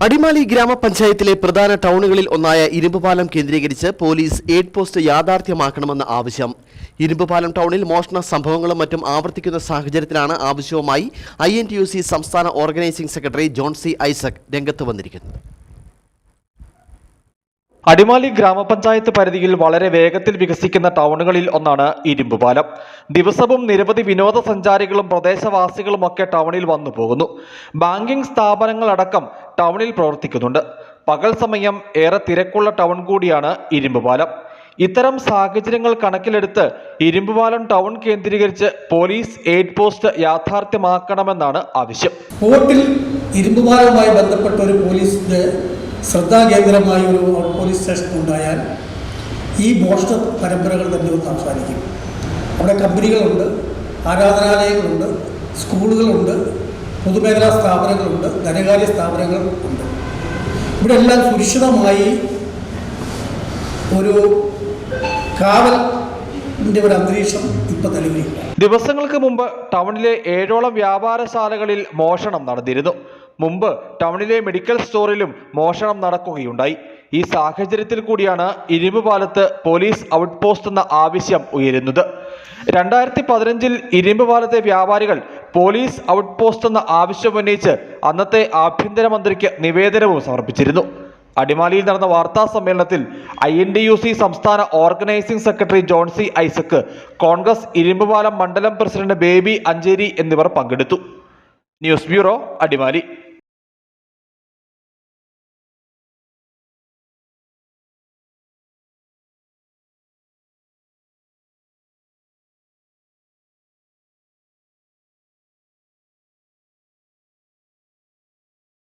അടിമാലി ഗ്രാമപഞ്ചായത്തിലെ പ്രധാന ടൗണുകളിൽ ഒന്നായ ഇരുമ്പുപാലം കേന്ദ്രീകരിച്ച് പോലീസ് എയ്ഡ് പോസ്റ്റ് യാഥാർത്ഥ്യമാക്കണമെന്ന ആവശ്യം. ഇരുമ്പുപാലം ടൗണിൽ മോഷണ സംഭവങ്ങളും മറ്റും ആവർത്തിക്കുന്ന സാഹചര്യത്തിലാണ് ആവശ്യവുമായി I N T U C സംസ്ഥാന organising secretary John C Isaac രംഗത്ത് വന്നിരിക്കുന്നത് അടിമാലി ഗ്രാമപഞ്ചായത്ത് പരിധിയിൽ വളരെ വേഗത്തിൽ വികസിക്കുന്ന ടൗണുകളിൽ ഒന്നാണ് ഇരുമ്പുപാലം. ദിവസവും നിരവധി വിനോദസഞ്ചാരികളും പ്രദേശവാസികളുമൊക്കെ ടൗണിൽ വന്നു പോകുന്നു ബാങ്കിംഗ് സ്ഥാപനങ്ങളടക്കം ടൗണിൽ പ്രവർത്തിക്കുന്നുണ്ട്. പകൽ സമയം ഏറെ തിരക്കുള്ള ടൗൺ കൂടിയാണ് ഇരുമ്പുപാലം. ഇത്തരം സാഹചര്യങ്ങൾ കണക്കിലെടുത്ത് ഇരുമ്പുപാലം ടൗൺ കേന്ദ്രീകരിച്ച് പോലീസ് എയ്ഡ് പോസ്റ്റ് യാഥാർത്ഥ്യമാക്കണമെന്നാണ് ആവശ്യം. സ്പോട്ടിൽ ഇരുമ്പുപാലവുമായി ബന്ധപ്പെട്ട ഒരു പോലീസിന്റെ ശ്രദ്ധാകേന്ദ്രമായ ഒരു പോലീസ് സ്റ്റേഷൻ ഉണ്ടായാൽ ഈ മോഷണ പരമ്പരകൾ തന്നെ ഒന്ന് അവസാനിക്കും. അവിടെ കമ്പനികളുണ്ട് ആരാധനാലയങ്ങളുണ്ട് സ്കൂളുകളുണ്ട് പൊതുമേഖലാ സ്ഥാപനങ്ങളുണ്ട് ധനകാര്യ സ്ഥാപനങ്ങൾ ഉണ്ട്. ഇവിടെ എല്ലാം സുരക്ഷിതമായി ഒരു നിലവിലില്ല. ദിവസങ്ങൾക്ക് മുമ്പ് ടൗണിലെ ഏഴോളം വ്യാപാരശാലകളിൽ മോഷണം നടന്നിരുന്നു. മുമ്പ് ടൗണിലെ മെഡിക്കൽ സ്റ്റോറിലും മോഷണം നടക്കുകയുണ്ടായി. ഈ സാഹചര്യത്തിൽ കൂടിയാണ് ഇരുമ്പുപാലത്ത് പോലീസ് ഔട്ട് പോസ്റ്റ് എന്ന ആവശ്യം ഉയരുന്നത്. രണ്ടായിരത്തി പതിനഞ്ചിൽ ഇരുമ്പുപാലത്തെ വ്യാപാരികൾ പോലീസ് ഔട്ട് പോസ്റ്റ് എന്ന ആവശ്യമുന്നയിച്ച് അന്നത്തെ ആഭ്യന്തരമന്ത്രിക്ക് നിവേദനവും സമർപ്പിച്ചിരുന്നു. അടിമാലിയിൽ നടന്ന വാർത്താ സമ്മേളനത്തിൽ I N D U C സംസ്ഥാന organising secretary John C Isaac Congress Irumbupalam മണ്ഡലം പ്രസിഡന്റ് ബേബി അഞ്ചേരി എന്നിവർ പങ്കെടുത്തു. News bureau Adimali.